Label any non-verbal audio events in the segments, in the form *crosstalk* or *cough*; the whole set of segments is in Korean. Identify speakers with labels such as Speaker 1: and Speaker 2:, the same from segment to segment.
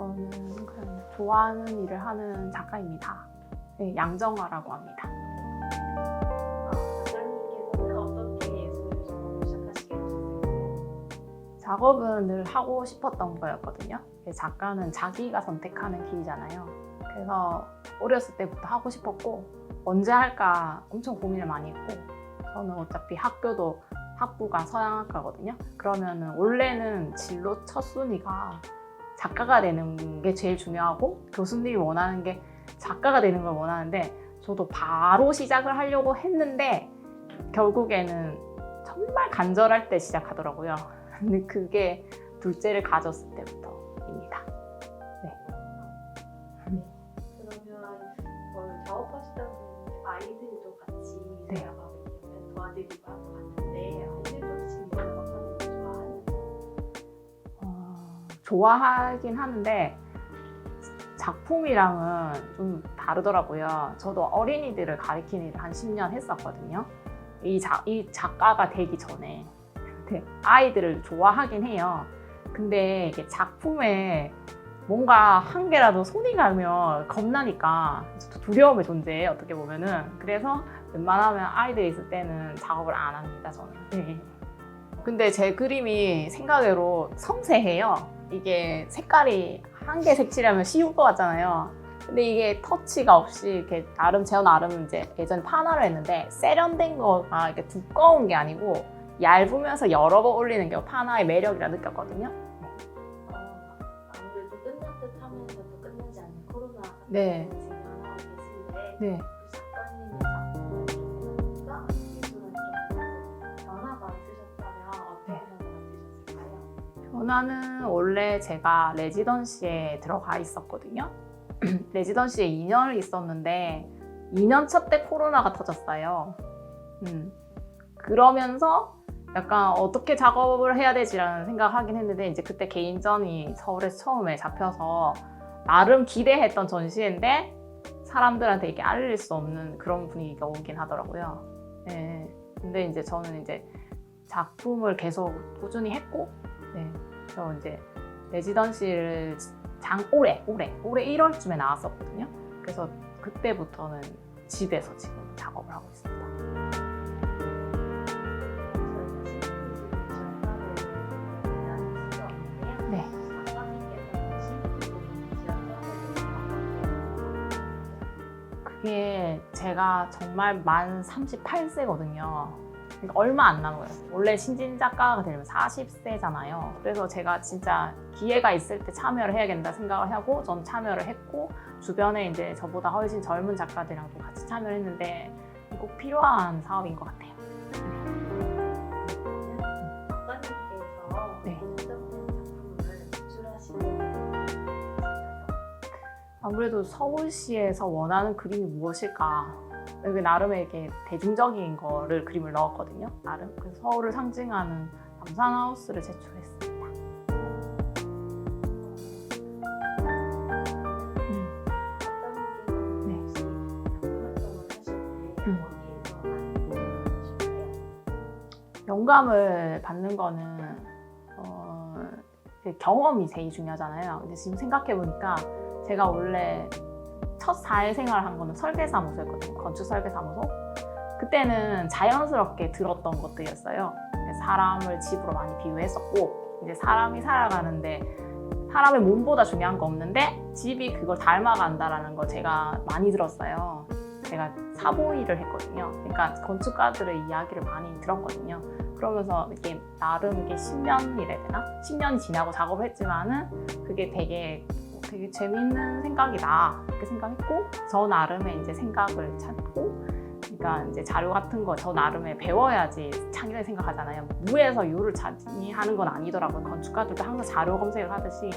Speaker 1: 저는 그냥 좋아하는 일을 하는 작가입니다. 네, 양정화라고 합니다.
Speaker 2: 어, 작가님께서는 어떻게 예술 작업을 시작하시게 되셨어요?
Speaker 1: 작업은 늘 하고 싶었던 거였거든요. 작가는 자기가 선택하는 길이잖아요. 그래서 어렸을 때부터 하고 싶었고 언제 할까 엄청 고민을 많이 했고 저는 어차피 학교도 학부가 서양학과거든요. 그러면은 원래는 진로 첫 순위가 작가가 되는 게 제일 중요하고 교수님이 원하는 게 작가가 되는 걸 원하는데 저도 바로 시작을 하려고 했는데 결국에는 정말 간절할 때 시작하더라고요. 근데 그게 둘째를 가졌을 때부터입니다.
Speaker 2: 그러면 뭘 작업하시다 보면 아이들도 같이
Speaker 1: 네.
Speaker 2: 도와드리고 하고
Speaker 1: 좋아하긴 하는데 작품이랑은 좀 다르더라고요. 저도 어린이들을 가리키는 일을 한 10년 했었거든요. 이, 자, 이 작가가 되기 전에 아이들을 좋아하긴 해요. 근데 이게 작품에 뭔가 한 개라도 손이 가면 겁나니까 두려움의 존재예요. 어떻게 보면은 그래서 웬만하면 아이들이 있을 때는 작업을 안 합니다. 저는. 네. 근데 제 그림이 생각외로 섬세해요. 이게 색깔이 한 개 색칠하면 쉬울 것 같잖아요. 근데 이게 터치가 없이 이렇게 나름 제 나름 이제 예전에 파나를 했는데 세련된 거가 이렇게 두꺼운 게 아니고 얇으면서 여러 번 올리는 게 파나의 매력이라 느꼈거든요.
Speaker 2: 어, 아무래도 끝날 듯 하면서도 끝나지 않는 코로나
Speaker 1: 네.
Speaker 2: 계신데
Speaker 1: 네. 변화는 원래 제가 레지던시에 들어가 있었거든요. *clears throat* 레지던시에 2년을 있었는데 2년 차 때 코로나가 터졌어요. 음. 그러면서 약간 어떻게 작업을 해야 되지라는 생각을 하긴 했는데 이제 그때 개인전이 서울에서 처음에 잡혀서 나름 기대했던 전시회인데 사람들한테 이렇게 알릴 수 없는 그런 분위기가 오긴 하더라고요. 네. 근데 이제 저는 이제 작품을 계속 꾸준히 했고 네. 저 이제 레지던시를 장 올해 올해 올해 1월쯤에 나왔었거든요. 그래서 그때부터는 집에서 지금 작업을 하고 있습니다. 네. 그게 제가 정말 만 38세거든요. 그러니까 얼마 안 남은 거예요. 원래 신진 작가가 되려면 40세잖아요. 그래서 제가 진짜 기회가 있을 때 참여를 해야겠다 생각을 하고 전 참여를 했고 주변에 이제 저보다 훨씬 젊은 작가들이랑도 같이 참여를 했는데 꼭 필요한 사업인 것 같아요.
Speaker 2: 작가님께서
Speaker 1: 네.
Speaker 2: 어떤 작품을 제출하시는
Speaker 1: 아무래도 서울시에서 원하는 그림이 무엇일까? 여기 나름의 이렇게 대중적인 거를 그림을 넣었거든요. 나름 그래서 서울을 상징하는 남산하우스를 제출했습니다. 음, 네. 음. 영감을 받는 거는 어, 그 경험이 제일 중요하잖아요. 근데 지금 생각해 보니까 제가 원래 첫 사회생활 한 거는 설계사무소였거든요. 건축 설계사무소. 그때는 자연스럽게 들었던 것들이었어요. 사람을 집으로 많이 비유했었고 이제 사람이 살아가는데 사람의 몸보다 중요한 거 없는데 집이 그걸 닮아간다라는 걸 제가 많이 들었어요. 제가 사보 일을 했거든요. 그러니까 건축가들의 이야기를 많이 들었거든요. 그러면서 이렇게 나름 이게 10년이라 되나? 10년이 지나고 작업을 했지만은 그게 되게 되게 재밌는 생각이다 이렇게 생각했고 저 나름의 이제 생각을 찾고 그러니까 이제 자료 같은 거 저 나름의 배워야지 창의력 생각하잖아요. 무에서 유를 찾니 하는 건 아니더라고요. 건축가들도 항상 자료 검색을 하듯이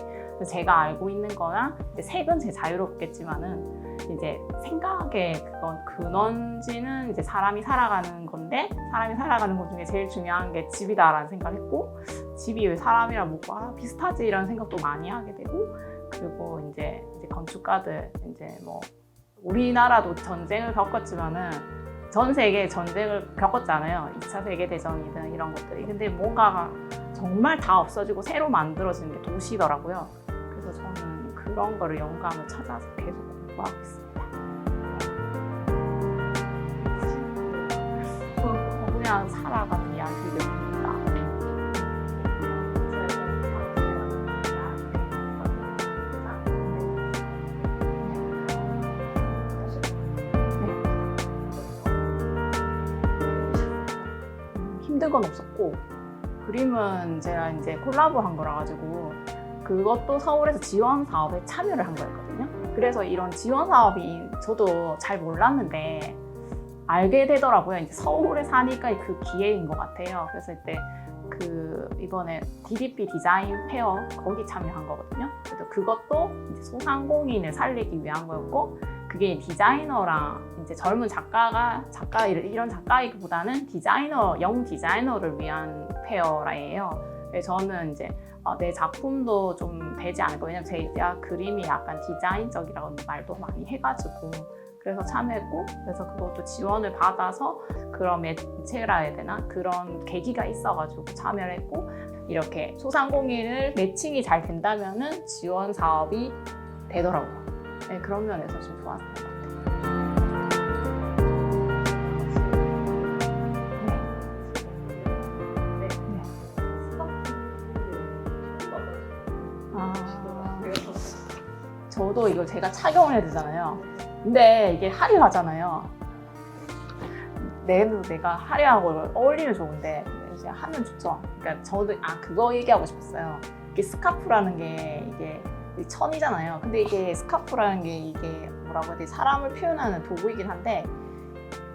Speaker 1: 제가 알고 있는 거나 이제 색은 제 자유롭겠지만은 이제 생각의 그건 근원지는 이제 사람이 살아가는 건데 사람이 살아가는 것 중에 제일 중요한 게 집이다라는 생각을 했고 집이 왜 사람이랑 뭐가 아, 비슷하지 이런 생각도 많이 하게 되고 그리고 이제 이제 건축가들 이제 뭐 우리나라도 전쟁을 겪었지만은 전 세계 전쟁을 겪었잖아요. 2차 세계 대전이든 이런 것들이. 근데 뭔가 정말 다 없어지고 새로 만들어지는 게 도시더라고요. 그래서 저는 그런 거를 영감을 찾아서 계속 공부하고 있습니다. 그냥 살아가는 이야기입 힘든 건 없었고 그림은 제가 이제 콜라보 한 거라 가지고 그것도 서울에서 지원 사업에 참여를 한 거였거든요. 그래서 이런 지원 사업이 저도 잘 몰랐는데 알게 되더라고요. 이제 서울에 사니까 그 기회인 것 같아요. 그래서 이때 그 이번에 DDP 디자인 페어 거기 참여한 거거든요. 그래서 그것도 소상공인을 살리기 위한 거였고 그게 디자이너랑 이제 젊은 작가가 작가 이런 작가이기보다는 디자이너 영 디자이너를 위한 페어라예요. 그래서 저는 이제 어, 내 작품도 좀 되지 않을까 왜냐면 제가 그림이 약간 디자인적이라고 말도 많이 해가지고 그래서 참여했고 그래서 그것도 지원을 받아서 그런 매체라 해야 되나 그런 계기가 있어가지고 참여를 했고 이렇게 소상공인을 매칭이 잘 된다면은 지원 사업이 되더라고요. 네, 그런 면에서 좀 좋았던 것 같아요.
Speaker 2: 네.
Speaker 1: 네. 아, 저도 이걸 제가 착용을 해야 되잖아요. 근데 이게 화려하잖아요. 내도 내가 화려하고 어울리면 좋은데 이제 하면 좋죠. 그러니까 저도 아 그거 얘기하고 싶었어요. 이게 스카프라는 게 이게 천이잖아요. 근데 이게 스카프라는 게 이게 뭐라고 해야 되지? 사람을 표현하는 도구이긴 한데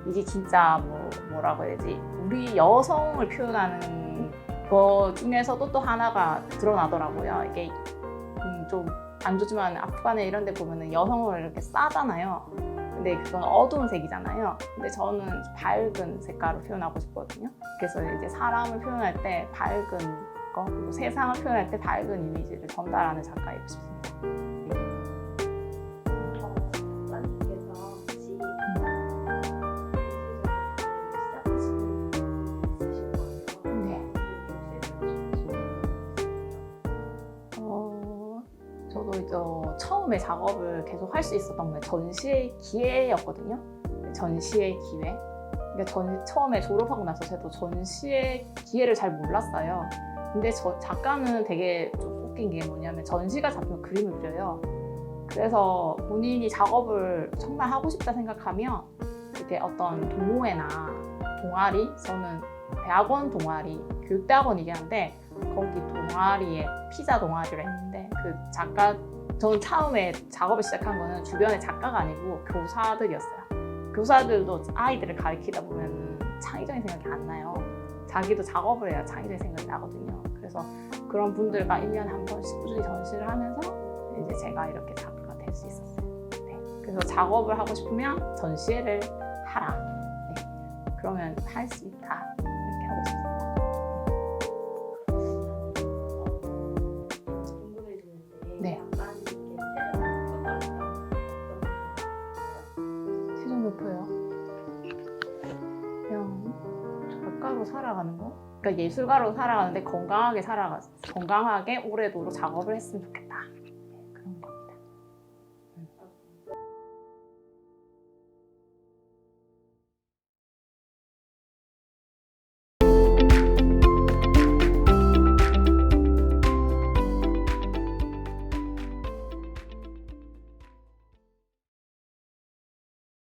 Speaker 1: 이게 진짜 뭐 뭐라고 해야 되지? 우리 여성을 표현하는 거 중에서도 또 하나가 드러나더라고요. 이게 음, 좀안 좋지만 아프간에 이런 데 보면은 여성을 이렇게 싸잖아요. 근데 그건 어두운 색이잖아요. 근데 저는 밝은 색깔로 표현하고 싶거든요. 그래서 이제 사람을 표현할 때 밝은 거, 그리고 세상을 표현할 때 밝은 이미지를 전달하는 작가이고 싶습니다. 네. 어, 저도 처음에 작업을 계속 할 수 있었던 게 전시의 기회였거든요. 전시의 기회. 그러니까 전, 처음에 졸업하고 나서 저도 전시의 기회를 잘 몰랐어요. 근데 저 작가는 되게 좀 웃긴 게 뭐냐면 전시가 잡히면 그림을 그려요. 그래서 본인이 작업을 정말 하고 싶다 생각하면 이렇게 어떤 동호회나 동아리, 저는 대학원 동아리, 교육대학원이긴 한데 거기 동아리에 피자 동아리를 했는데 그 작가 저는 처음에 작업을 시작한 거는 주변에 작가가 아니고 교사들이었어요. 교사들도 아이들을 가르치다 보면 창의적인 생각이 안 나요. 자기도 작업을 해야 창의적인 생각이 나거든요. 그래서 그런 분들과 1년에 한 번씩 꾸준히 전시를 하면서 이제 제가 이렇게 작가가 될 수 있었어요. 네. 그래서 작업을 하고 싶으면 전시회를 하라. 네. 그러면 할 수 있다. 이렇게 하고 싶습니다.
Speaker 2: 궁금해지는데
Speaker 1: 네. 살아가는 거. 그러니까 예술가로 살아가는데 건강하게 살아가 건강하게 오래도록 작업을 했으면 좋겠다.